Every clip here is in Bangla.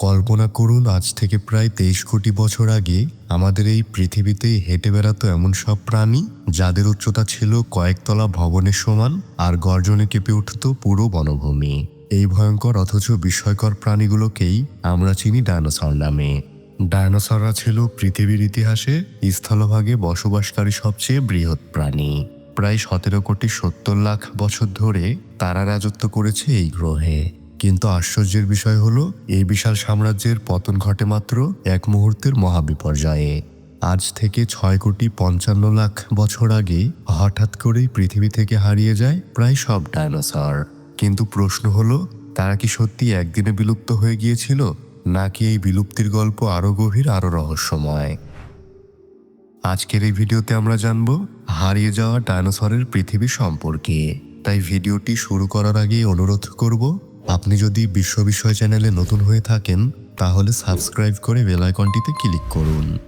কল্পনা করুন, আজ থেকে প্রায় তেইশ কোটি বছর আগে আমাদের এই পৃথিবীতে হেঁটে বেড়াতো এমন সব প্রাণী যাদের উচ্চতা ছিল কয়েকতলা ভবনের সমান আর গর্জনে কেঁপে উঠত পুরো বনভূমি। এই ভয়ঙ্কর অথচ বিস্ময়কর প্রাণীগুলোকেই আমরা চিনি ডায়নোসর নামে। ডায়নোসররা ছিল পৃথিবীর ইতিহাসে স্থলভাগে বসবাসকারী সবচেয়ে বৃহৎ প্রাণী। প্রায় সতেরো কোটি সত্তর লাখ বছর ধরে তারা রাজত্ব করেছে এই গ্রহে। কিন্তু আশ্চর্যের বিষয় হলো, এই বিশাল সাম্রাজ্যের পতন ঘটে মাত্র এক মুহূর্তের মহাবিপর্যয়ে। আজ থেকে ছয় কোটি পঞ্চান্ন লাখ বছর আগে হঠাৎ করেই পৃথিবী থেকে হারিয়ে যায় প্রায় সব ডায়নোসর কিন্তু প্রশ্ন হলো, তারা কি সত্যি একদিনে বিলুপ্ত হয়ে গিয়েছিল, নাকি এই বিলুপ্তির গল্প আরও গভীর আরও রহস্যময়? আজকের এই ভিডিওতে আমরা জানব, হারিয়ে যাওয়া ডায়নোসরের পৃথিবী সম্পর্কে। তাই ভিডিওটি শুরু করার আগে অনুরোধ করব আপনি যদি বিশ্ব বিষয় চ্যানেলে নতুন হয়ে থাকেন, তাহলে সাবস্ক্রাইব করে বেলাইকনটিতে ক্লিক করুন।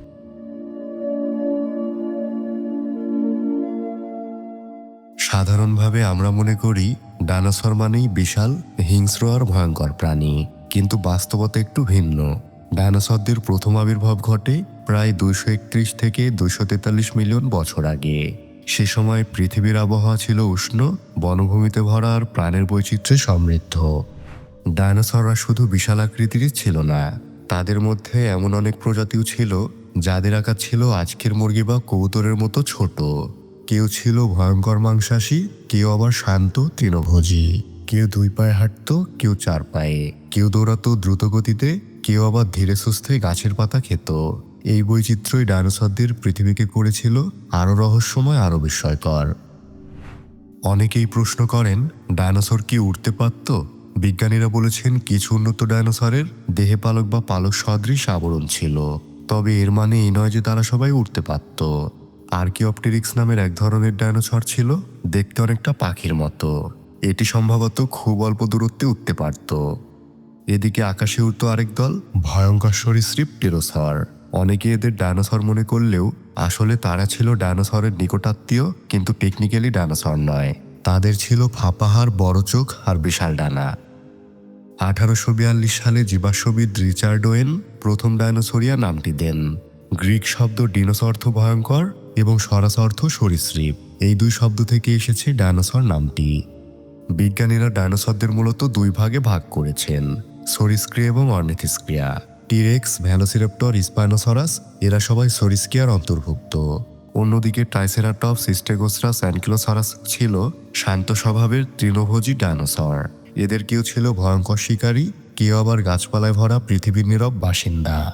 সাধারণভাবে আমরা মনে করি ডায়নোসর মানেই বিশাল, হিংস্র আর ভয়ঙ্কর প্রাণী। কিন্তু বাস্তবতা একটু ভিন্ন। ডায়নোসরদের প্রথম আবির্ভাব ঘটে প্রায় দুইশো একত্রিশ থেকে দুইশো তেতাল্লিশ মিলিয়ন বছর আগে। সে সময় পৃথিবীর আবহাওয়া ছিল উষ্ণ, বনভূমিতে ভরা আর প্রাণের বৈচিত্র্যে সমৃদ্ধ। ডায়নোসররা শুধু বিশাল আকৃতিরই ছিল না, তাদের মধ্যে এমন অনেক প্রজাতিও ছিল যাদের আকার ছিল আজকের মুরগি বা কবুতরের মতো ছোট। কেউ ছিল ভয়ঙ্কর মাংসাশী, কেউ আবার শান্ত তৃণভোজী। কেউ দুই পায়ে হাঁটতো, কেউ চার পায়ে। কেউ দৌড়াতো দ্রুত গতিতে কেউ আবার ধীরে সুস্থে গাছের পাতা খেত। এই বৈচিত্র্যই ডায়নোসরদের পৃথিবীকে করেছিল আরও রহস্যময়, আরও বিস্ময়কর। অনেকেই প্রশ্ন করেন ডায়নোসর কি উঠতে পারত? বিজ্ঞানীরা বলেছেন কিছু উন্নত ডায়নোসরের দেহে পালক বা পালক সদৃশ আবরণ ছিল। তবে এর মানে এই নয় যে তারা সবাই উঠতে পারত। আর্কিওপটেরিক্স নামের এক ধরনের ডায়নোসর ছিল, দেখতে অনেকটা পাখির মতো। এটি সম্ভবত খুব অল্প দূরত্বে উঠতে পারত। এদিকে আকাশে উঠত আরেক দল, ভয়ঙ্কর সরীসৃপ টেরোসর। অনেকে এদের ডায়নোসর মনে করলেও আসলে তারা ছিল ডায়নোসরের নিকটাত্মীয়, কিন্তু টেকনিক্যালি ডায়নোসর নয়। তাদের ছিল ফাপাহার, বড় চোখ আর বিশাল ডানা। আঠারোশো বিয়াল্লিশ সালে জীবাশ্মবিদ রিচার্ড ওয়েন প্রথম ডায়নোসরিয়া নামটি দেন। গ্রিক শব্দ ডিনোস অর্থ ভয়ঙ্কর এবং সরাস অর্থ সরীসৃপ। এই দুই শব্দ থেকে এসেছে ডায়নোসর নামটি। বিজ্ঞানীরা ডায়নোসরদের মূলত দুই ভাগে ভাগ করেছেন, সরিস্ক্রিয়া এবং অর্নেথিস্ক্রিয়া। টিরেক্স, ভ্যালোসিরেপ্টর, স্পাইনোসরাস, এরা সবাই সরিস্কিয়ার অন্তর্ভুক্ত। অন্যদিকে ট্রাইসেরাটপস স্টেগোসরাস অ্যানকিলোসরাস ছিল শান্ত স্বভাবের তৃণভোজী ডায়নোসর এদের কেউ ছিল ভয়ঙ্কর শিকারী, কেউ আবার গাছপালায় ভরা পৃথিবীর নীরব বাসিন্দা।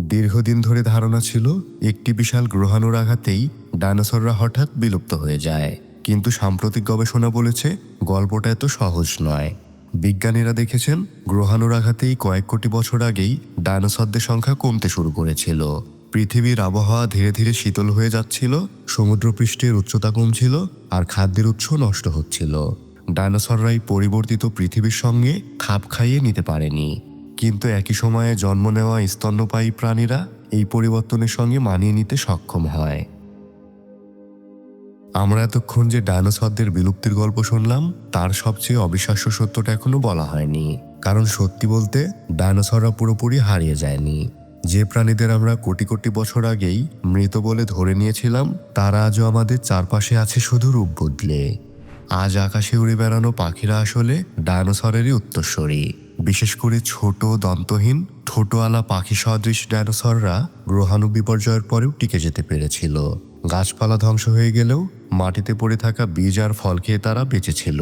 দীর্ঘদিন ধরে ধারণা ছিল, একটি বিশাল গ্রহাণুর আঘাতেই ডায়নোসররা হঠাৎ বিলুপ্ত হয়ে যায়। কিন্তু সাম্প্রতিক গবেষণা বলেছে, গল্পটা এত সহজ নয়। বিজ্ঞানীরা দেখেছেন গ্রহাণুর আঘাতেই কয়েক কোটি বছর আগেই ডায়নোসরদের সংখ্যা কমতে শুরু করেছিল। পৃথিবীর আবহাওয়া ধীরে ধীরে শীতল হয়ে যাচ্ছিল, সমুদ্রপৃষ্ঠের উচ্চতা কমছিল, আর খাদ্যের উৎস নষ্ট হচ্ছিল। ডায়নোসররাই পরিবর্তিত পৃথিবীর সঙ্গে খাপ খাইয়ে নিতে পারেনি। কিন্তু একই সময়ে জন্ম নেওয়া স্তন্যপায়ী প্রাণীরা এই পরিবর্তনের সঙ্গে মানিয়ে নিতে সক্ষম হয়। আমরা এতক্ষণ যে ডায়নোসরদের বিলুপ্তির গল্প শুনলাম, তার সবচেয়ে অবিশ্বাস্য সত্যটা এখনও বলা হয়নি। কারণ সত্যি বলতে, ডায়নোসররা পুরোপুরি হারিয়ে যায়নি। যে প্রাণীদের আমরা কোটি কোটি বছর আগেই মৃত বলে ধরে নিয়েছিলাম, তারা আজও আমাদের চারপাশে আছে শুধু রূপ বদলে। আজ আকাশে উড়ে বেড়ানো পাখিরা আসলে ডায়নোসরেরই উত্তরস্বরী। বিশেষ করে ছোট দন্তহীন, ঠোঁটওয়ালা পাখি সদৃশ ডায়নোসররা গ্রহাণু বিপর্যয়ের পরেও টিকে যেতে পেরেছিল। গাছপালা ধ্বংস হয়ে গেলেও মাটিতে পড়ে থাকা বীজ আর ফল খেয়ে তারা বেঁচেছিল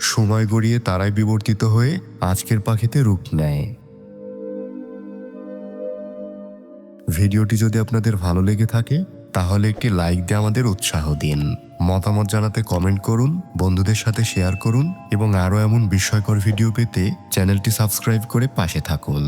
সময় গড়িয়ে তারাই বিবর্তিত হয়ে আজকের পাখিতে রূপ নেয়। ভিডিওটি যদি আপনাদের ভালো লেগে থাকে তাহলে একটি লাইক দিয়ে আমাদের উৎসাহ দিন। মতামত জানাতে কমেন্ট করুন, বন্ধুদের সাথে শেয়ার করুন এবং আরও এমন বিস্ময়কর ভিডিও পেতে চ্যানেলটি সাবস্ক্রাইব করে পাশে থাকুন।